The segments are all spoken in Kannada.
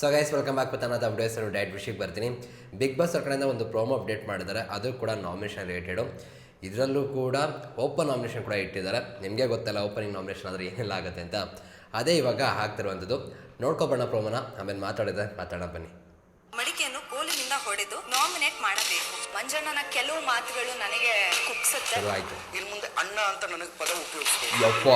ಸೊ ಗೈಸ್ ವೆಲ್ಕಮ್ ಬ್ಯಾಕ್ ಮತ್ತೆ ಅನ್ನೋದು ಅಪ್ಡೇಟ್ಸ್ ಡೈಟ್ ವಿಷಯಕ್ಕೆ ಬರ್ತೀನಿ. ಬಿಗ್ ಬಾಸ್ ಅವ್ರ ಕಡೆಯಿಂದ ಒಂದು ಪ್ರೋಮೋ ಅಪ್ಡೇಟ್ ಮಾಡಿದ್ದಾರೆ. ಅದು ಕೂಡ ನಾಮಿನೇಷನ್ ರಿಲೇಟೆಡು ಇದರಲ್ಲೂ ಕೂಡ ಓಪನ್ ನಾಮಿನೇಷನ್ ಕೂಡ ಇಟ್ಟಿದ್ದಾರೆ. ನಿಮಗೆ ಗೊತ್ತಲ್ಲ ಓಪನಿಂಗ್ ನಾಮಿನೇಷನ್ ಆದರೆ ಏನೆಲ್ಲ ಆಗುತ್ತೆ ಅಂತ. ಅದೇ ಇವಾಗ ಹಾಕ್ತಿರುವಂಥದ್ದು ನೋಡ್ಕೊಬೋಣ ಪ್ರೋಮೋನ ಆಮೇಲೆ ಮಾತಾಡಿದ್ರೆ ಮಾತಾಡೋಣ ಬನ್ನಿ. ಮಡಿಕೆಯನ್ನು ಹೊಡೆದು ನಾಮಿನೇಟ್ ಮಾಡಬೇಕು. ಮಂಜಣ್ಣನ ಕೆಲವು ಮಾತುಗಳು ನನಗೆ ಕುಗ್ಸುತ್ತೆ. ಆಯ್ತು. ಇನ್ ಮುಂದೆ ಅಣ್ಣ ಅಂತ ನನಗೆ ಪದ ಉಪಯೋಗಿಸ್ಬೇಕು. ಯಪ್ಪ.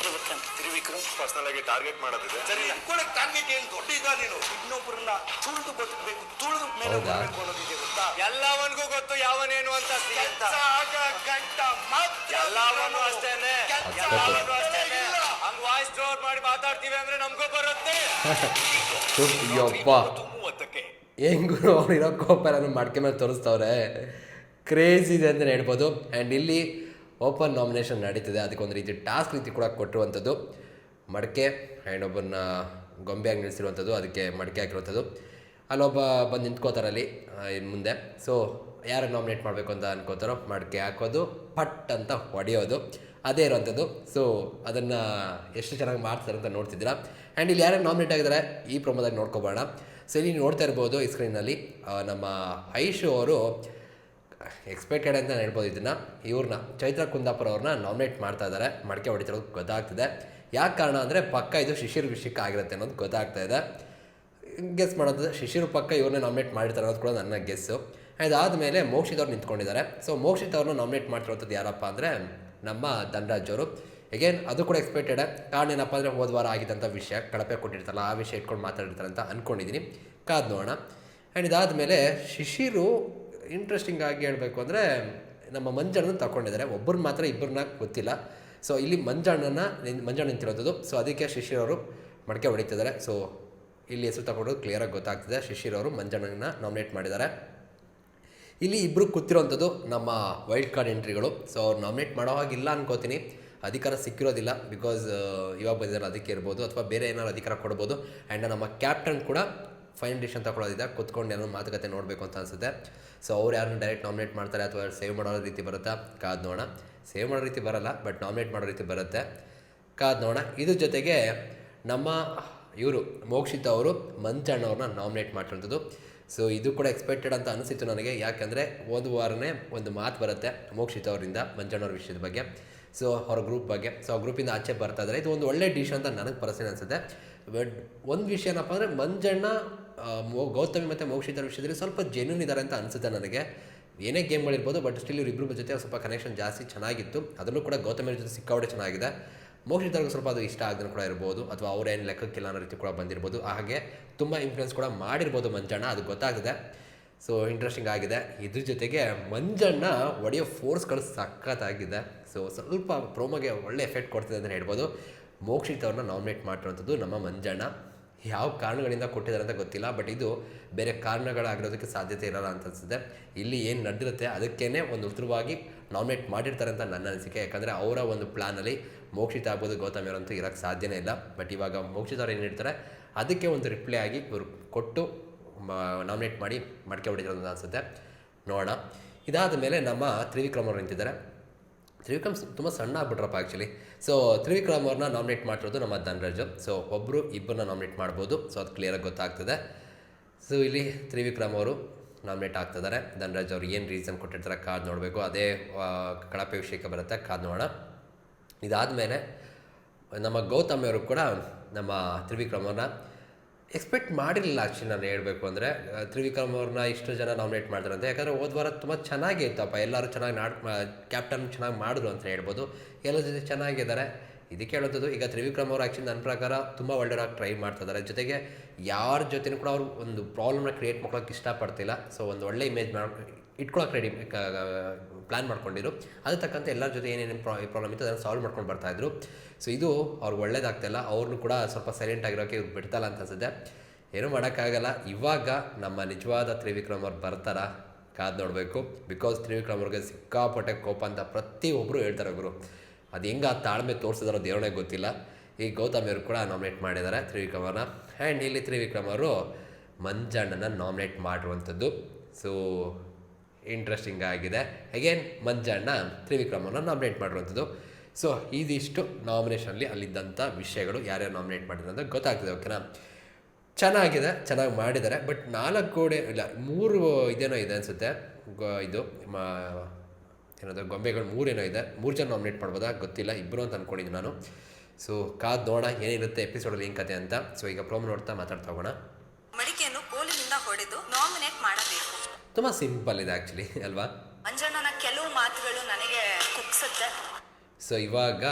ತ್ರಿವಿಕ್ರಮ್ ತ್ರಿವಿಕ್ರಮ್ ಪರ್ಸನಲ್ ಆಗಿ ಟಾರ್ಗೆಟ್ ಮಾಡೋದಿದೆ. ಸರಿ ಅನ್ಕೊಳಕ್ ಟಾರ್ಗೆಟ್ ಏನ್ ದೊಡ್ಡ ಇದ ನೀನು? ಇನ್ನೊಬ್ಬರನ್ನ ತುಳಿದು ಬದುಕಬೇಕು. ತುಳಿದು ಮೇಲೆ ಹೌದಾ? ಬರಬೇಕು ಅನ್ನೋದಿದೆ ಗೊತ್ತಾ? ಎಲ್ಲವನ್ಗೂ ಗೊತ್ತು ಯಾವನೇನು ಅಂತ ಕೆಲ್ಸ ಆಗ ಗಂಟ ಮಾತ್ರ ಎಲ್ಲವನ್ನೂ ಅಷ್ಟೇನೆ. ಕೆಲ್ಸ ಎಲ್ಲವನ್ನೂ ಅಷ್ಟೇನೆ. ಇಲ್ಲ. ಹಂಗ್ ವಾಯ್ಸ್ ಜೋರ್ ಮಾಡಿ ಮಾತಾಡ್ತೀವಿ ಅಂದ್ರೆ ನಮಗೂ ಬರುತ್ತೆ. ಯಪ್ಪ. ಹೆಂಗೂ ಇರೋ ನಾನು ಮಡ್ಕೆ ಮೇಲೆ ತೋರಿಸ್ತವ್ರೆ. ಕ್ರೇಜ್ ಇದೆ ಅಂತಲೇ ಹೇಳ್ಬೋದು. ಆ್ಯಂಡ್ ಇಲ್ಲಿ ಓಪನ್ ನಾಮಿನೇಷನ್ ನಡೀತಿದೆ. ಅದಕ್ಕೊಂದು ರೀತಿ ಟಾಸ್ಕ್ ರೀತಿ ಕೂಡ ಕೊಟ್ಟಿರುವಂಥದ್ದು. ಮಡಿಕೆ ಆ್ಯಂಡ್ ಒಬ್ಬನ ಗೊಂಬೆಯಾಗಿ ನಿಲ್ಲಿಸಿರುವಂಥದ್ದು. ಅದಕ್ಕೆ ಮಡಿಕೆ ಹಾಕಿರುವಂಥದ್ದು. ಅಲ್ಲೊಬ್ಬ ಬಂದು ನಿಂತ್ಕೋತಾರೆ ಅಲ್ಲಿ ಇನ್ನು ಮುಂದೆ. ಸೊ ಯಾರು ನಾಮಿನೇಟ್ ಮಾಡಬೇಕು ಅಂತ ಅನ್ಕೋತಾರೋ ಮಡಿಕೆ ಹಾಕೋದು, ಪಟ್ ಅಂತ ಹೊಡೆಯೋದು. ಅದೇ ಇರೋವಂಥದ್ದು. ಸೊ ಅದನ್ನು ಎಷ್ಟು ಚೆನ್ನಾಗಿ ಮಾಡ್ತಾರೆ ಅಂತ ನೋಡ್ತಿದ್ದೀರಾ. ಆ್ಯಂಡ್ ಇಲ್ಲಿ ಯಾರು ನಾಮಿನೇಟ್ ಆಗಿದ್ದಾರೆ, ಈ ಪ್ರಮೋದಾಗಿ ನೋಡ್ಕೊಬೋಣ ಸೊ ನೋಡ್ತಾ ಇರ್ಬೋದು ಈ ಸ್ಕ್ರೀನಲ್ಲಿ ನಮ್ಮ ಐಶು ಅವರು ಎಕ್ಸ್ಪೆಕ್ಟೆಡ್ ಅಂತ ಹೇಳ್ಬೋದು ಇದನ್ನು. ಇವ್ರನ್ನ, ಚೈತ್ರ ಕುಂದಾಪುರ ಅವ್ರನ್ನ ನಾಮಿನೇಟ್ ಮಾಡ್ತಾ ಇದ್ದಾರೆ ಮಡಕೆ ಹೊಡಿತಿರೋದು ಗೊತ್ತಾಗ್ತಿದೆ. ಯಾಕೆ ಕಾರಣ ಅಂದರೆ, ಪಕ್ಕ ಇದು ಶಿಶಿರ್ ವಿಷಯಕ್ಕೆ ಆಗಿರುತ್ತೆ ಅನ್ನೋದು ಗೊತ್ತಾಗ್ತಾ ಇದೆ. ಗೆಸ್ ಮಾಡೋದು, ಶಿಶಿರ್ ಪಕ್ಕ ಇವ್ರನ್ನ ನಾಮಿನೇಟ್ ಮಾಡಿರ್ತಾರೆ ಅನ್ನೋದು ಕೂಡ ನನ್ನ ಗೆಸ್ಸು ಅದಾದಮೇಲೆ ಮೋಕ್ಷಿತ್ ಅವ್ರು ನಿಂತ್ಕೊಂಡಿದ್ದಾರೆ. ಸೊ ಮೋಕ್ಷಿತ್ ಅವ್ರನ್ನ ನಾಮಿನೇಟ್ ಮಾಡ್ತಿರೋಂಥದ್ದು ಯಾರಪ್ಪ ಅಂದರೆ ನಮ್ಮ ಧನರಾಜ್ ಅವರು. ಎಗೇನ್ ಅದು ಕೂಡ ಎಕ್ಸ್ಪೆಕ್ಟೆಡ್ ಕಾರಣ ಏನಪ್ಪ ಅಂದರೆ ಹೋದ ವಾರ ಆಗಿದ್ದಂಥ ವಿಷಯ, ಕಳಪೆ ಕೊಟ್ಟಿರ್ತಾರಲ್ಲ, ಆ ವಿಷಯ ಇಟ್ಕೊಂಡು ಮಾತಾಡಿರ್ತಾರೆ ಅಂತ ಅಂದ್ಕೊಂಡಿದ್ದೀನಿ ಕಾದ್ ನೋಡೋಣ. ಆ್ಯಂಡ್ ಇದಾದಮೇಲೆ ಶಿಶಿರು ಇಂಟ್ರೆಸ್ಟಿಂಗ್ ಆಗಿ ಹೇಳಬೇಕು ಅಂದರೆ ನಮ್ಮ ಮಂಜಣ್ಣನ ತಗೊಂಡಿದ್ದಾರೆ ಒಬ್ಬರನ್ನ ಮಾತ್ರ ಇಬ್ಬರನ್ನ ಗೊತ್ತಿಲ್ಲ. ಸೊ ಇಲ್ಲಿ ಮಂಜಣ್ಣನ ಮಂಜಣ್ಣ ನಿಂತಿರೋದು. ಸೊ ಅದಕ್ಕೆ ಶಿಶಿರ್ ಅವರು ಮಡಕೆ ಹೊಡಿತಿದ್ದಾರೆ. ಸೊ ಇಲ್ಲಿ ಹೆಸರು ತಗೊಂಡು ಕ್ಲಿಯರಾಗಿ ಗೊತ್ತಾಗ್ತಿದೆ. ಶಿಶಿರ್ ಅವರು ಮಂಜಣ್ಣನ ನಾಮಿನೇಟ್ ಮಾಡಿದ್ದಾರೆ. ಇಲ್ಲಿ ಇಬ್ಬರು ಕೂತಿರೋಂಥದ್ದು ನಮ್ಮ ವೈಲ್ಡ್ ಕಾರ್ಡ್ ಎಂಟ್ರಿಗಳು ಸೊ ಅವ್ರು ನಾಮಿನೇಟ್ ಮಾಡೋ ಹಾಗಿಲ್ಲ ಅನ್ಕೋತೀನಿ. ಅಧಿಕಾರ ಸಿಕ್ಕಿರೋದಿಲ್ಲ ಬಿಕಾಸ್ ಇವಾಗ ಬಂದಿದ್ದಾರೆ ಅದಕ್ಕೆ ಇರ್ಬೋದು ಅಥವಾ ಬೇರೆ ಏನಾದ್ರು ಅಧಿಕಾರ ಕೊಡ್ಬೋದು ಆ್ಯಂಡ್ ನಮ್ಮ ಕ್ಯಾಪ್ಟನ್ ಕೂಡ ಫೈನಲ್ ಡಿಶನ್ ತಗೊಳ್ಳೋದಿದೆ. ಕುತ್ಕೊಂಡು ಏನೋ ಮಾತುಕತೆ ನೋಡಬೇಕು ಅಂತ ಅನಿಸುತ್ತೆ. ಸೊ ಅವ್ರು ಯಾರನ್ನ ಡೈರೆಕ್ಟ್ ನಾಮಿನೇಟ್ ಮಾಡ್ತಾರೆ ಅಥವಾ ಸೇವ್ ಮಾಡೋ ರೀತಿ ಬರುತ್ತಾ? ಕಾದ್ ನೋಡೋಣ. ಸೇವ್ ಮಾಡೋ ರೀತಿ ಬರಲ್ಲ ಬಟ್ ನಾಮಿನೇಟ್ ಮಾಡೋ ರೀತಿ ಬರುತ್ತೆ. ಕಾದ್ ನೋಡೋಣ. ಇದ್ರ ಜೊತೆಗೆ ನಮ್ಮ ಇವರು, ಮೋಕ್ಷಿತ ಅವರು ಮಂಚಣ್ಣವ್ರನ್ನ ನಾಮಿನೇಟ್ ಮಾಡಿರೋಂಥದ್ದು ಸೊ ಇದು ಕೂಡ ಎಕ್ಸ್ಪೆಕ್ಟೆಡ್ ಅಂತ ಅನಿಸಿತ್ತು ನನಗೆ. ಯಾಕಂದರೆ ಒಂದು ವಾರನೇ ಒಂದು ಮಾತು ಬರುತ್ತೆ ಮೋಕ್ಷಿತ ಅವರಿಂದ ಮಂಜಣ್ಣವ್ರ ವಿಷಯದ ಬಗ್ಗೆ. ಸೊ ಅವ್ರ ಗ್ರೂಪ್ ಬಗ್ಗೆ. ಸೊ ಆ ಗ್ರೂಪಿಂದ ಆಚೆ ಬರ್ತಾ ಇದ್ದಾರೆ. ಇದು ಒಂದು ಒಳ್ಳೆ ಡಿಶ್ ಅಂತ ನನಗೆ ಪರ್ಸನ್ ಅನಿಸುತ್ತೆ. ಬಟ್ ಒಂದು ವಿಷಯ ಏನಪ್ಪ ಅಂದರೆ, ಮಂಜಣ್ಣ ಮೋ, ಗೌತಮಿ ಮತ್ತು ಮೋಕ್ಷಿತರ ವಿಷಯದಲ್ಲಿ ಸ್ವಲ್ಪ ಜೆನ್ಯೂನ್ ಇದ್ದಾರೆ ಅಂತ ಅನಿಸುತ್ತೆ ನನಗೆ. ಏನೇ ಗೇಮ್ಗಳಿರ್ಬೋದು ಬಟ್ ಸ್ಟಿಲ್ ಇವ್ರಿಬ್ರ ಜೊತೆ ಸ್ವಲ್ಪ ಕನೆಕ್ಷನ್ ಜಾಸ್ತಿ ಚೆನ್ನಾಗಿತ್ತು. ಅದರಲ್ಲೂ ಕೂಡ ಗೌತಮಿ ಜೊತೆ ಸಿಕ್ಕಾವಡೆ ಚೆನ್ನಾಗಿದೆ. ಮೋಕ್ಷಿತರ್ಗೂ ಸ್ವಲ್ಪ ಅದು ಇಷ್ಟ ಆಗದೆ ಕೂಡ ಇರ್ಬೋದು, ಅಥವಾ ಅವ್ರೇನು ಲೆಕ್ಕಕ್ಕಿಲ್ಲ ಅನ್ನೋ ರೀತಿ ಕೂಡ ಬಂದಿರ್ಬೋದು. ಹಾಗೆ ತುಂಬ ಇನ್ಫ್ಲುಯೆನ್ಸ್ ಕೂಡ ಮಾಡಿರ್ಬೋದು ಮಂಜಣ್ಣ, ಅದು ಗೊತ್ತಾಗಿದೆ ಸೊ ಇಂಟ್ರೆಸ್ಟಿಂಗ್ ಆಗಿದೆ. ಇದ್ರ ಜೊತೆಗೆ ಮಂಜಣ್ಣ ಒಡೆಯೋ ಫೋರ್ಸ್ಗಳು ಸಖತ್ತಾಗಿದೆ. ಸೊ ಸ್ವಲ್ಪ ಪ್ರೋಮೋಗೆ ಒಳ್ಳೆ ಎಫೆಕ್ಟ್ ಕೊಡ್ತಿದೆ ಅಂತ ಹೇಳ್ಬೋದು. ಮೋಕ್ಷಿತ್ ಅವ್ರನ್ನ ನಾಮಿನೇಟ್ ಮಾಡಿರೋಂಥದ್ದು ನಮ್ಮ ಮಂಜಣ್ಣ. ಯಾವ ಕಾರಣಗಳಿಂದ ಕೊಟ್ಟಿದ್ದಾರೆ ಅಂತ ಗೊತ್ತಿಲ್ಲ ಬಟ್ ಇದು ಬೇರೆ ಕಾರಣಗಳಾಗಿರೋದಕ್ಕೆ ಸಾಧ್ಯತೆ ಇರಲ್ಲ ಅಂತ ಅನಿಸುತ್ತೆ. ಇಲ್ಲಿ ಏನು ನಡೆದಿರುತ್ತೆ ಅದಕ್ಕೇ ಒಂದು ಉತ್ತರವಾಗಿ ನಾಮಿನೇಟ್ ಮಾಡಿರ್ತಾರೆ ಅಂತ ನನ್ನ ಅನಿಸಿಕೆ. ಯಾಕಂದರೆ ಅವರ ಒಂದು ಪ್ಲ್ಯಾನಲ್ಲಿ ಮೋಕ್ಷಿತ ಆಗ್ಬೋದು, ಗೌತಮ್ ಅವರಂತೂ ಇರೋಕ್ಕೆ ಸಾಧ್ಯನೇ ಇಲ್ಲ. ಬಟ್ ಇವಾಗ ಮೋಕ್ಷಿತ ಅವ್ರು ಏನು ಹೇಳ್ತಾರೆ, ಅದಕ್ಕೆ ಒಂದು ರಿಪ್ಲೈ ಆಗಿ ಇವರು ಕೊಟ್ಟು ನಾಮಿನೇಟ್ ಮಾಡಿ ಮಡಕೆ ಹೊಡಿದ್ರು ಅನಿಸುತ್ತೆ. ನೋಡೋಣ. ಇದಾದ ಮೇಲೆ ನಮ್ಮ ತ್ರಿವಿಕ್ರಮ್ ಅವರು ನಿಂತಿದ್ದಾರೆ. ತ್ರಿವಿಕ್ರಮ್ ತುಂಬ ಸಣ್ಣ ಆಗ್ಬಿಟ್ರಪ್ಪ ಆ್ಯಕ್ಚುಲಿ ಸೊ ತ್ರಿವಿಕ್ರಮ್ ಅವ್ರನ್ನ ನಾಮಿನೇಟ್ ಮಾಡಿರೋದು ನಮ್ಮ ಧನರಾಜು. ಸೊ ಒಬ್ಬರು ಇಬ್ಬರನ್ನ ನಾಮಿನೇಟ್ ಮಾಡ್ಬೋದು. ಸೊ ಅದು ಕ್ಲಿಯರಾಗಿ ಗೊತ್ತಾಗ್ತದೆ. ಸೊ ಇಲ್ಲಿ ತ್ರಿವಿಕ್ರಮ್ ಅವರು ನಾಮಿನೇಟ್ ಆಗ್ತಿದ್ದಾರೆ. ಧನರಾಜ್ ಅವ್ರು ಏನು ರೀಸನ್ ಕೊಟ್ಟಿರ್ತಾರೆ ಕಾದು ನೋಡಬೇಕು. ಅದೇ ಕಳಪೆ ವಿಷಯಕ್ಕೆ ಬರುತ್ತೆ. ಕಾದು ನೋಡೋಣ. ಇದಾದ ಮೇಲೆ ನಮ್ಮ ಗೌತಮ್ ಅವರು ಕೂಡ ನಮ್ಮ ತ್ರಿವಿಕ್ರಮ್ ಅವ್ರನ್ನ ಎಕ್ಸ್ಪೆಕ್ಟ್ ಮಾಡಿರಲಿಲ್ಲ ಆ್ಯಕ್ಚುಲಿ ನಾನು ಹೇಳಬೇಕು ಅಂದರೆ ತ್ರಿವಿಕ್ರಮ್ ಅವ್ರನ್ನ ಇಷ್ಟು ಜನ ನಾಮಿನೇಟ್ ಮಾಡ್ತಾರೆ ಅಂತ. ಯಾಕಂದರೆ ಹೋದ ವಾರ ತುಂಬ ಚೆನ್ನಾಗೇ ಇತ್ತಪ್ಪ. ಎಲ್ಲರೂ ಚೆನ್ನಾಗಿ ನಾಡ್ ಕ್ಯಾಪ್ಟನ್ ಚೆನ್ನಾಗಿ ಮಾಡಿದ್ರು ಅಂತ ಹೇಳ್ಬೋದು. ಎಲ್ಲ ಜೊತೆ ಚೆನ್ನಾಗಿದ್ದಾರೆ. ಇದಕ್ಕೆ ಹೇಳೋದು ಈಗ ತ್ರಿವಿಕ್ರಮ್ ಅವರು ಆ್ಯಕ್ಚುಲಿ ನನ್ನ ಪ್ರಕಾರ ತುಂಬ ಒಳ್ಳೆಯವ್ರಾಗಿ ಟ್ರೈ ಮಾಡ್ತಾ ಇದ್ದಾರೆ. ಜೊತೆಗೆ ಯಾರ ಜೊತೆನೂ ಕೂಡ ಅವರು ಒಂದು ಪ್ರಾಬ್ಲಮ್ನ ಕ್ರಿಯೇಟ್ ಮಾಡ್ಕೊಳಕ್ಕೆ ಇಷ್ಟಪಡ್ತಿಲ್ಲ. ಸೊ ಒಂದು ಒಳ್ಳೆ ಇಮೇಜ್ ಮಾಡಿ ಇಟ್ಕೊಳಕ್ಕೆ ರೆಡಿ ಪ್ಲ್ಯಾನ್ ಮಾಡ್ಕೊಂಡಿರು. ಅದ್ರ ತಕ್ಕಂತೆ ಎಲ್ಲರ ಜೊತೆ ಏನೇನು ಪ್ರಾಬ್ಲಮ್ ಇತ್ತು ಅದನ್ನು ಸಾಲ್ವ್ ಮಾಡ್ಕೊಂಡು ಬರ್ತಾಯಿದ್ರು ಸೊ ಇದು ಅವ್ರಿಗೆ ಒಳ್ಳೇದಾಗ್ತಿಲ್ಲ. ಅವ್ರನ್ನೂ ಕೂಡ ಸ್ವಲ್ಪ ಸೈಲೆಂಟ್ ಆಗಿರೋಕೆ ಇವ್ರು ಬಿಡ್ತಲ್ಲ ಅಂತ ಅನ್ಸುತ್ತೆ. ಏನೂ ಮಾಡೋಕ್ಕಾಗಲ್ಲ. ಇವಾಗ ನಮ್ಮ ನಿಜವಾದ ತ್ರಿವಿಕ್ರಮ್ ಅವ್ರು ಬರ್ತಾರಾ. ಕಾದು ನೋಡಬೇಕು. ಬಿಕಾಸ್ ತ್ರಿವಿಕ್ರಮ್ ಅವ್ರಿಗೆ ಸಿಕ್ಕಾಪಟ್ಟೆ ಕೋಪ ಅಂತ ಪ್ರತಿಯೊಬ್ಬರು ಹೇಳ್ತಾರೆ ಗುರು. ಅದು ಹೆಂಗೆ ಆ ತಾಳ್ಮೆ ತೋರಿಸಿದಾರೋ ದೇವರೇ ಗೊತ್ತಿಲ್ಲ. ಈ ಗೌತಮ್ ಅವರು ಕೂಡ ನಾಮಿನೇಟ್ ಮಾಡಿದ್ದಾರೆ ತ್ರಿವಿಕ್ರಮ್ ಅವ್ರನ್ನ ಆ್ಯಂಡ್ ಇಲ್ಲಿ ತ್ರಿವಿಕ್ರಮ್ ಅವರು ಮಂಜಣ್ಣನ ನಾಮಿನೇಟ್ ಮಾಡಿರುವಂಥದ್ದು. ಸೊ ಇಂಟ್ರೆಸ್ಟಿಂಗ್ ಆಗಿದೆ. ಅಗೇನ್ ಮಂಜಣ್ಣ ತ್ರಿವಿಕ್ರಮನ ನಾಮಿನೇಟ್ ಮಾಡಿರುವಂಥದ್ದು. ಸೊ ಇದಿಷ್ಟು ನಾಮಿನೇಷನಲ್ಲಿ ಅಲ್ಲಿದ್ದಂಥ ವಿಷಯಗಳು ಯಾರ್ಯಾರು ನಾಮಿನೇಟ್ ಮಾಡಿದ್ರು ಅಂತ ಗೊತ್ತಾಗ್ತದೆ ಓಕೆನಾ ಚೆನ್ನಾಗಿದೆ, ಚೆನ್ನಾಗಿ ಮಾಡಿದ್ದಾರೆ ಬಟ್ ನಾಲ್ಕು ಗೋಡೆ ಇಲ್ಲ, ಮೂರು ಇದೇನೋ ಇದೆ ಅನಿಸುತ್ತೆ. ಇದು, ಮಾ, ಏನದು, ಗೊಂಬೆಗಳು ಮೂರೇನೋ ಇದೆ. ಮೂರು ಜನ ನಾಮಿನೇಟ್ ಮಾಡ್ಬೋದಾ? ಗೊತ್ತಿಲ್ಲ ಇಬ್ಬರು ಅಂತ ಅಂದ್ಕೊಂಡಿದ್ದು ನಾನು. ಸೊ ಕಾದು ನೋಡೋಣ, ಏನಿರುತ್ತೆ ಎಪಿಸೋಡಲ್ಲಿ ಏನು ಕತೆ ಅಂತ. ಸೊ ಈಗ ಪ್ರೋಮ್ ನೋಡ್ತಾ ಮಾತಾಡ್ತಾ ಹೋಗೋಣ. ಮಡಿಕೆಯನ್ನು ತುಂಬ ಸಿಂಪಲ್ ಇದೆ ಆ್ಯಕ್ಚುಲಿ ಅಲ್ವಾ? ಮಂಜಣ್ಣನ ಕೆಲವು ಮಾತುಗಳು ನನಗೆ ಕುಗ್ಸುತ್ತೆ. ಸೊ ಇವಾಗ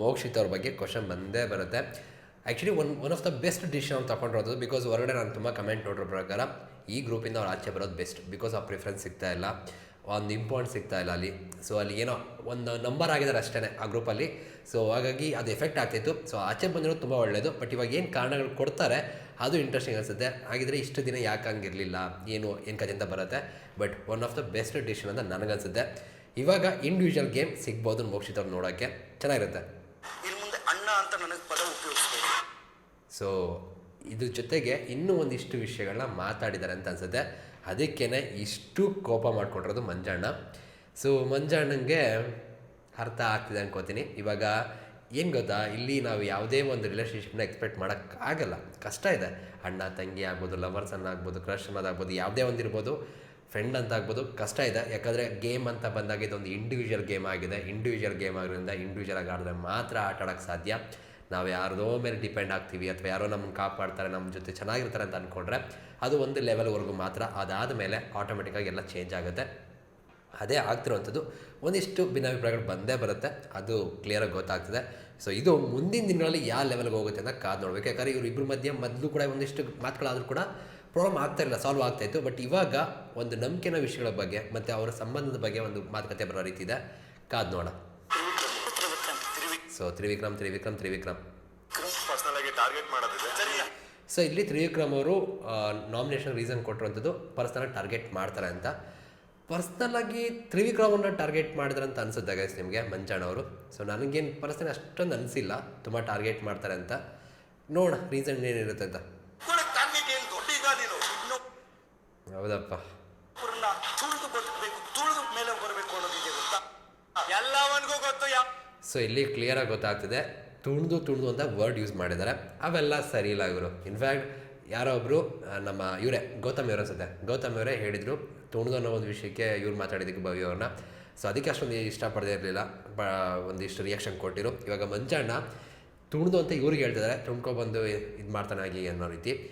ಮೋಕ್ಷಿತ್ ಅವ್ರ ಬಗ್ಗೆ ಕ್ವಶನ್ ಬಂದೇ ಬರುತ್ತೆ. Actually one one of the best dish ನಾವು ತಗೊಂಡಿರೋದು ಬಿಕಾಸ್ ಹೊರಗಡೆ ನಾನು ತುಂಬ ಕಮೆಂಟ್ ನೋಡಿರೋ ಪ್ರಕಾರ ಈ ಗ್ರೂಪಿಂದ ಅವ್ರು ಆಚೆ ಬರೋದು ಬೆಸ್ಟ್ ಬಿಕಾಸ್ ಆ ಪ್ರಿಫರೆನ್ಸ್ ಸಿಗ್ತಾ ಇಲ್ಲ. ಒಂದು ಇಂಪಾರ್ಟೆಂಟ್ ಸಿಗ್ತಾ ಇಲ್ಲ ಅಲ್ಲಿ. ಸೊ ಅಲ್ಲಿ ಏನೋ ಒಂದು ನಂಬರ್ ಆಗಿದ್ದಾರೆ ಅಷ್ಟೇ ಆ ಗ್ರೂಪಲ್ಲಿ ಸೊ ಹಾಗಾಗಿ ಅದು ಎಫೆಕ್ಟ್ ಆಗ್ತಿತ್ತು. ಸೊ ಆಚೆ ಬಂದಿರೋದು ತುಂಬ ಒಳ್ಳೆಯದು ಬಟ್ ಇವಾಗ ಏನು ಕಾರಣಗಳು ಕೊಡ್ತಾರೆ ಅದು ಇಂಟ್ರೆಸ್ಟಿಂಗ್ ಅನಿಸುತ್ತೆ. ಹಾಗಿದ್ರೆ ಇಷ್ಟು ದಿನ ಯಾಕೆ ಹಂಗಿರಲಿಲ್ಲ? ಏನು ಏನು ಕಜಿಂದ ಅಂತ ಬರುತ್ತೆ? But one of the best ಡಿಶನ್ ಅಂತ ನನಗನ್ಸುತ್ತೆ. ಇವಾಗ ಇಂಡಿವಿಜುವಲ್ ಗೇಮ್ ಸಿಗ್ಬೋದು ಮೋಕ್ಷಿತವ್ರು ನೋಡೋಕ್ಕೆ ಚೆನ್ನಾಗಿರುತ್ತೆ. ಅಣ್ಣ ಅಂತ ನನಗೆ ಪದ ಉಪಯೋಗಿಸ್ಬೇಕು ಸೊ ಇದ್ರ ಜೊತೆಗೆ ಇನ್ನೂ ಒಂದಿಷ್ಟು ವಿಷಯಗಳನ್ನ ಮಾತಾಡಿದ್ದಾರೆ ಅಂತ ಅನ್ಸುತ್ತೆ. ಅದಕ್ಕೇ ಇಷ್ಟು ಕೋಪ ಮಾಡ್ಕೊಂಡಿರೋದು ಮಂಜಣ್ಣ. ಸೊ ಮಂಜಣ್ಣಂಗೆ ಅರ್ಥ ಆಗ್ತಿದೆ ಅನ್ಕೋತೀನಿ. ಇವಾಗ ಏನು ಗೊತ್ತಾ? ಇಲ್ಲಿ ನಾವು ಯಾವುದೇ ಒಂದು ರಿಲೇಷನ್ಶಿಪ್ನ ಎಕ್ಸ್ಪೆಕ್ಟ್ ಮಾಡೋಕ್ಕಾಗಲ್ಲ. ಕಷ್ಟ ಇದೆ. ಅಣ್ಣ, ತಂಗಿ ಆಗ್ಬೋದು ಲವರ್ಸ್ ಅನ್ನಾಗ್ಬೋದು ಕ್ರಶ್ ಅನ್ನೋದಾಗ್ಬೋದು ಯಾವುದೇ ಒಂದು ಇರ್ಬೋದು. ಫ್ರೆಂಡ್ ಅಂತ ಆಗ್ಬೋದು. ಕಷ್ಟ ಇದೆ. ಯಾಕಂದರೆ ಗೇಮ್ ಅಂತ ಬಂದಾಗ ಇದೊಂದು ಇಂಡಿವಿಜುವಲ್ ಗೇಮ್ ಆಗಿದೆ. ಇಂಡಿವಿಜುವಲ್ ಗೇಮ್ ಆಗಿರೋದ್ರಿಂದ ಇಂಡಿವಿಜುವಲ್ ಆಗಿ ಆಡಿದ್ರೆ ಮಾತ್ರ ಆಟ ಸಾಧ್ಯ. ನಾವು ಯಾರದೋ ಮೇಲೆ ಡಿಪೆಂಡ್ ಆಗ್ತೀವಿ ಅಥವಾ ಯಾರೋ ನಮ್ಮನ್ನು ಕಾಪಾಡ್ತಾರೆ ನಮ್ಮ ಜೊತೆ ಚೆನ್ನಾಗಿರ್ತಾರೆ ಅಂತ ಅಂದ್ಕೊಂಡ್ರೆ ಅದು ಒಂದು ಲೆವೆಲ್ವರೆಗೂ ಮಾತ್ರ ಅದಾದ ಮೇಲೆ ಆಟೋಮೆಟಿಕ್ಕಾಗಿ ಎಲ್ಲ ಚೇಂಜ್ ಆಗುತ್ತೆ. ಅದೇ ಆಗ್ತಿರುವಂಥದ್ದು. ಒಂದಿಷ್ಟು ಭಿನ್ನಾಭಿಪ್ರಾಯಗಳು ಬಂದೇ ಬರುತ್ತೆ. ಅದು ಕ್ಲಿಯರಾಗಿ ಗೊತ್ತಾಗ್ತದೆ. ಸೊ ಇದು ಮುಂದಿನ ದಿನಗಳಲ್ಲಿ ಯಾವ ಲೆವೆಲ್ಗೆ ಹೋಗುತ್ತೆ ಅಂತ ಕಾದು ನೋಡ್ಬೇಕು. ಯಾಕಂದರೆ ಇವರು ಇಬ್ಬರ ಮಧ್ಯೆ ಮೊದಲು ಕೂಡ ಒಂದಿಷ್ಟು ಮಾತುಗಳಾದರೂ ಕೂಡ ಪ್ರಾಬ್ಲಮ್ ಆಗ್ತಾ ಇಲ್ಲ ಸಾಲ್ವ್ ಆಗ್ತಾ ಇತ್ತು. ಬಟ್ ಇವಾಗ ಒಂದು ನಂಬಿಕೆನ ವಿಷಯಗಳ ಬಗ್ಗೆ ಮತ್ತು ಅವರ ಸಂಬಂಧದ ಬಗ್ಗೆ ಒಂದು ಮಾತುಕತೆ ಬರೋ ರೀತಿ ಇದೆ. ಕಾದು ನೋಡ ತ್ರಿವಿಕ್ರಮ್ ಸೊ ತ್ರಿವಿಕ್ರಮ್ ತ್ರಿವಿಕ್ರಮ್ ತ್ರಿವಿಕ್ರಮ್ ಸೊ ಇಲ್ಲಿ ತ್ರಿವಿಕ್ರಮ್ ಅವರು ನಾಮಿನೇಷನ್ ರೀಸನ್ ಕೊಟ್ಟಿರುವಂಥದ್ದು ಪರ್ಸ್ನಲ್ ಟಾರ್ಗೆಟ್ ಮಾಡ್ತಾರೆ ಅಂತ. ಪರ್ಸ್ನಲ್ ಆಗಿ ತ್ರಿವಿಕ್ರಮನ್ನ ಟಾರ್ಗೆಟ್ ಮಾಡಿದ್ರೆ ಅಂತ ಅನ್ಸುತ್ತೆ ಗೈಸ್ ನಿಮಗೆ ಮಂಜಾಣ ಅವರು. ಸೊ ನನಗೇನು ಪರ್ಸನ್ ಅಷ್ಟೊಂದು ಅನಿಸಿಲ್ಲ ತುಂಬ ಟಾರ್ಗೆಟ್ ಮಾಡ್ತಾರೆ ಅಂತ. ನೋಡ ರೀಸನ್ ಏನಿರುತ್ತೆ ಅಂತ. ಹೌದಪ್ಪ. ಮೇಲೆ ಬರಬೇಕು ಎಲ್ಲವನ್ಗೂ ಗೊತ್ತು ಸೊ ಇಲ್ಲಿ ಕ್ಲಿಯರಾಗಿ ಗೊತ್ತಾಗ್ತಿದೆ. ತುಳಿದು ತುಳಿದು ಅಂತ ವರ್ಡ್ ಯೂಸ್ ಮಾಡಿದ್ದಾರೆ. ಅವೆಲ್ಲ ಸರಿ ಇಲ್ಲ ಇವರು. ಇನ್ಫ್ಯಾಕ್ಟ್ ಯಾರೋ ಒಬ್ಬರು ನಮ್ಮ ಇವರೇ, ಗೌತಮ್ ಇವರು ಅನ್ಸುತ್ತೆ. ಗೌತಮ್ ಇವರೇ ಹೇಳಿದರು ತುಣಿದು ಅನ್ನೋ ಒಂದು ವಿಷಯಕ್ಕೆ ಇವ್ರು ಮಾತಾಡಿದ್ದಕ್ಕೆ ಭವ್ಯ ಅವ್ರನ್ನ. ಸೊ ಅದಕ್ಕೆ ಅಷ್ಟೊಂದು ಇಷ್ಟಪಡದೇ ಇರಲಿಲ್ಲ. ಬ, ಒಂದಿಷ್ಟು ರಿಯಾಕ್ಷನ್ ಕೊಟ್ಟಿರು. ಇವಾಗ ಮಂಜಣ್ಣ ತುಣಿದು ಅಂತ ಇವ್ರಿಗೆ ಹೇಳ್ತಿದ್ದಾರೆ. ತುಣ್ಕೊಬಂದು ಇದು ಮಾಡ್ತಾನಾಗಿ ಅನ್ನೋ ರೀತಿ.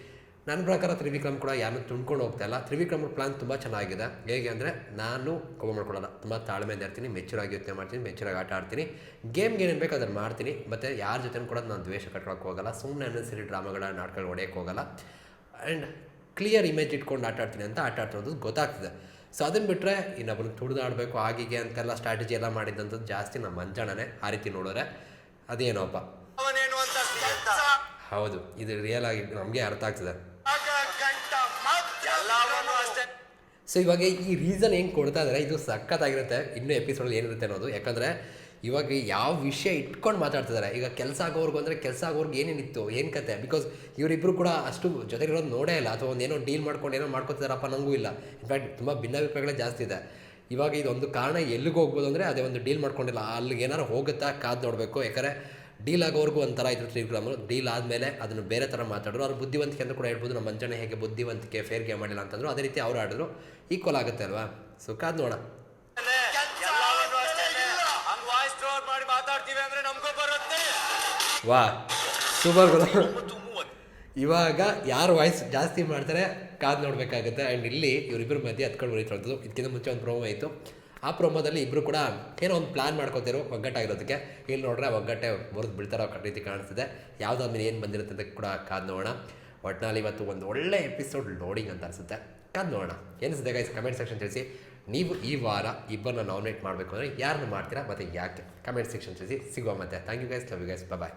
ನನ್ನ ಪ್ರಕಾರ ತ್ರಿವಿಕ್ರಮ್ ಕೂಡ ಯಾರನ್ನೂ ತುಂಡ್ಕೊಂಡು ಹೋಗ್ತಾ ಇಲ್ಲ. ತ್ರಿವಿಕ್ರಮ್ ಪ್ಲಾನ್ ತುಂಬ ಚೆನ್ನಾಗಿದೆ. ಹೇಗೆ ಅಂದರೆ ನಾನು ಕೋಪ ಮಾಡ್ಕೊಳ್ಳಲ್ಲ. ತುಂಬ ತಾಳ್ಮೆಯಿಂದ ಇರ್ತೀನಿ. ಮೆಚ್ಯೂರಾಗಿ ಯೋಚನೆ ಮಾಡ್ತೀನಿ. ಮೆಚ್ಚೂರಾಗಿ ಆಟ ಆಡ್ತೀನಿ. ಗೇಮ್ಗೆ ಏನೇನು ಬೇಕು ಅದನ್ನು ಮಾಡ್ತೀನಿ. ಮತ್ತು ಯಾರ ಜೊತೆ ಕೂಡ ನಾನು ದ್ವೇಷ ಕಟ್ಕೊಳಕ್ಕೆ ಹೋಗಲ್ಲ. ಸುಮ್ಮನೆ ಅನ್ನಿಸಿರಿ ಡ್ರಾಮಾಗಳ ನಾಟಕಗಳು ಹೊಡೆಯೋಕ್ಕೆ ಹೋಗಲ್ಲ. ಆ್ಯಂಡ್ ಕ್ಲಿಯರ್ ಇಮೇಜ್ ಇಟ್ಕೊಂಡು ಆಟ ಆಡ್ತೀನಿ ಅಂತ ಆಟ ಆಡ್ತಿರೋದು ಗೊತ್ತಾಗ್ತದೆ. ಸೊ ಅದನ್ನು ಬಿಟ್ಟರೆ ಇನ್ನೊಬ್ಬರನ್ನ ತುಡಿದಾಡಬೇಕು ಆಡಬೇಕು ಆಗೀಗೆ ಅಂತೆಲ್ಲ ಸ್ಟ್ರಾಟಜಿ ಎಲ್ಲ ಮಾಡಿದ್ದಂಥದ್ದು ಜಾಸ್ತಿ ನಮ್ಮ ಮಂಜಾಣನೇ ಆ ರೀತಿ ನೋಡಿದ್ರೆ ಅದೇನೋಪ್ಪ ಹೌದು. ಇದು ರಿಯಲ್ ಆಗಿ ನಮಗೆ ಅರ್ಥ ಆಗ್ತದೆ. ಸೊ ಇವಾಗ ಈ ರೀಸನ್ ಹೆಂಗೆ ಕೊಡ್ತಾ ಇದ್ದಾರೆ ಇದು ಸಖತ್ತಾಗಿರುತ್ತೆ. ಇನ್ನೂ ಎಪಿಸೋಡ್ ಏನಿರುತ್ತೆ ಅನ್ನೋದು. ಯಾಕಂದರೆ, ಇವಾಗ ಯಾವ ವಿಷಯ ಇಟ್ಕೊಂಡು ಮಾತಾಡ್ತಿದ್ದಾರೆ ಈಗ ಕೆಲಸ ಆಗೋರ್ಗು ಅಂದರೆ ಕೆಲಸ ಆಗೋರ್ಗೆ ಏನೇನಿತ್ತು, ಏನು ಕತೆ? ಬಿಕಾಸ್ ಇವರಿಬ್ಬರು ಕೂಡ ಅಷ್ಟು ಜೊತೆಗಿರೋದು ನೋಡೇ ಇಲ್ಲ, ಅಥವಾ ಏನೋ ಡೀಲ್ ಮಾಡ್ಕೊಂಡು ಏನೋ ಮಾಡ್ಕೊತಿದಾರಪ್ಪ ನನಗೂ ಇಲ್ಲ. ಇನ್ಫ್ಯಾಕ್ಟ್ ತುಂಬ ಭಿನ್ನಾಭಿಪ್ರಾಯಗಳೇ ಜಾಸ್ತಿ ಇದೆ. ಇವಾಗ ಇದೊಂದು ಕಾರಣ ಎಲ್ಲಿಗೆ ಹೋಗ್ಬೋದು ಅಂದರೆ, ಅದೇ ಒಂದು ಡೀಲ್ ಮಾಡ್ಕೊಂಡಿಲ್ಲ. ಅಲ್ಲಿಗೆ ಏನಾರು ಹೋಗುತ್ತಾ ಕಾದು ನೋಡಬೇಕು. ಯಾಕಂದರೆ ಡೀಲ್ ಆಗೋವರೆಗೂ ಒಂಥರ ಇದ್ರು ತ್ರಿವಿಕ್ರಮರು ಡೀಲ್ ಆದಮೇಲೆ ಅದನ್ನು ಬೇರೆ ಥರ ಮಾತಾಡಿದ್ರು. ಅವ್ರು ಬುದ್ಧಿವಂತಿಕೆ ಅಂತ ಕೂಡ ಹೇಳ್ಬೋದು. ನಮ್ಮ ಮಂಜಣ್ಣ ಹೇಗೆ ಬುದ್ಧಿವಂತಿಕೆ ಫೇರ್ ಗೇಮ್ ಮಾಡಿಲ್ಲ ಅಂತಂದ್ರು ಅದೇ ರೀತಿ ಅವ್ರು ಆಡಿದ್ರು. ಈಕ್ವಲ್ ಆಗುತ್ತೆ ಅಲ್ವಾ? ಸೊ ಕಾದ್ ನೋಡೋಣ. ವಾ ಸೂಪರ್ ಇವಾಗ ಯಾರು ವಾಯ್ಸ್ ಜಾಸ್ತಿ ಮಾಡ್ತಾರೆ ಕಾದು ನೋಡಬೇಕಾಗುತ್ತೆ. ಆ್ಯಂಡ್ ಇಲ್ಲಿ ಇವರಿಬ್ಬರ ಮಧ್ಯೆ ಹತ್ಕೊಂಡು ಬರೀತಿರೋದು ಇದಕ್ಕಿಂತ ಮುಂಚೆ ಒಂದು ಪ್ರೋಮೋ ಇತ್ತು ಆ ಪ್ರೋಮೋದಲ್ಲಿ ಇಬ್ಬರು ಕೂಡ ಏನೋ ಒಂದು ಪ್ಲಾನ್ ಮಾಡ್ಕೋತಿರೋ ಒಗ್ಗಟ್ಟಾಗಿರೋದಕ್ಕೆ. ಇಲ್ಲಿ ನೋಡ್ರೆ ಒಗ್ಗಟ್ಟೆ ಮುರಿದು ಬೀಳ್ತಾರೋ ರೀತಿ ಕಾಣಿಸ್ತಿದೆ. ಯಾವುದಾದ್ಮೇಲೆ ಏನು ಬಂದಿರುತ್ತೆ ಅಂತ ಕೂಡ ಕಾದ್ ನೋಡೋಣ. ಒಟ್ನಲ್ಲಿ ಇವತ್ತು ಒಂದು ಒಳ್ಳೆ ಎಪಿಸೋಡ್ ಲೋಡಿಂಗ್ ಅಂತ ಅನಿಸುತ್ತೆ. ಕಾದ್ ನೋಡೋಣ. ಏನಿಸುತ್ತೆ ಗೈಸ್ ಕಮೆಂಟ್ ಸೆಕ್ಷನ್ ತಿಳಿಸಿ. ನೀವು ಈ ವಾರ ಇಬ್ಬರನ್ನ ನಾಮಿನೇಟ್ ಮಾಡಬೇಕು ಅಂದರೆ ಯಾರನ್ನ ಮಾಡ್ತೀರಾ ಮತ್ತು ಯಾಕೆ? ಕಮೆಂಟ್ ಸೆಕ್ಷನ್ ತಿಳಿಸಿ. ಸಿಗುವ ಮತ್ತೆ. Thank you guys love you guys bye